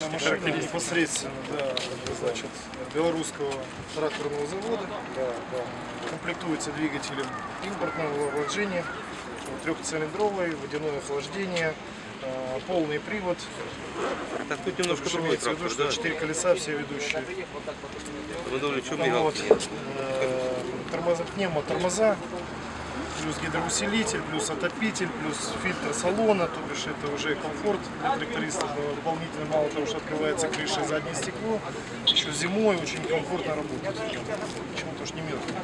Машина непосредственно, да, значит, белорусского тракторного завода, да, да. комплектуется двигателем импортного вложения, трехцилиндровый, водяное охлаждение, э, полный привод, Так тут немножко другой виду, трактор, что да? 4 колеса все ведущие. Вы думали, что Ну вот, э, тормоза, пневмо тормоза, плюс гидроусилитель, плюс отопитель, плюс фильтр салона, то бишь это уже комфорт для трактористов э, дополнительно, мало того, что открывается крыша и заднее стекло, еще зимой очень комфортно работать. Почему-то уж не мерзнет.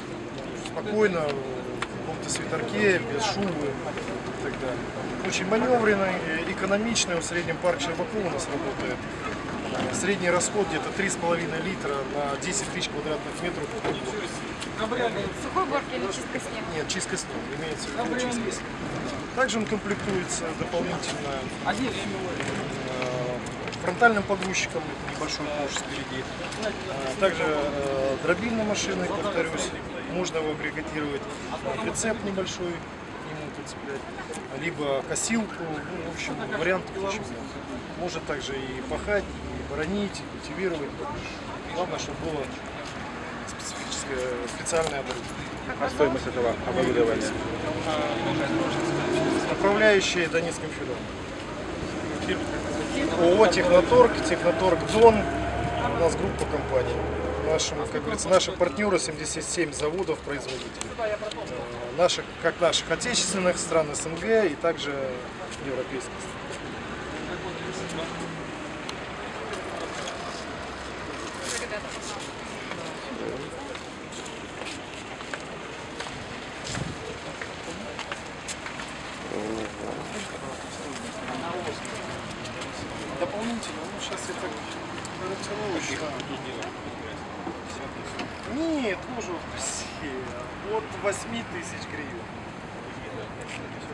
Спокойно, в каком-то свитерке, без шубы и так далее. Очень маневренный, э, экономичный, в среднем парк Щербакова у нас работает. Средний расход где-то 3,5 литра на 10 тысяч квадратных метров. Сухой горки или чистка снега? Нет, чистка снега, имеется в виду чистка снега. Также он комплектуется дополнительно э, фронтальным погрузчиком, небольшой кош спереди. Э, Также э, дробильной машиной, повторюсь, можно его агрегатировать, прицеп небольшой к нему прицеплять, либо косилку, ну, в общем, вариантов очень много. Может также и пахать, и боронить, и культивировать. Главное, чтобы было специфическое, специальное оборудование. А стоимость этого оборудования? Направляющие Донецким филиалом. ООО «Техноторг», «Техноторг Дон». У нас группа компаний. Нашим, как говорится, наши партнеры 77 заводов производителей. Э, Наших, как наших отечественных стран СНГ и также европейских стран. Дополнительно, ну сейчас я так ориентируюсь. Нет, тоже все. От 8 тысяч гривен.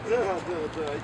Да, да, да.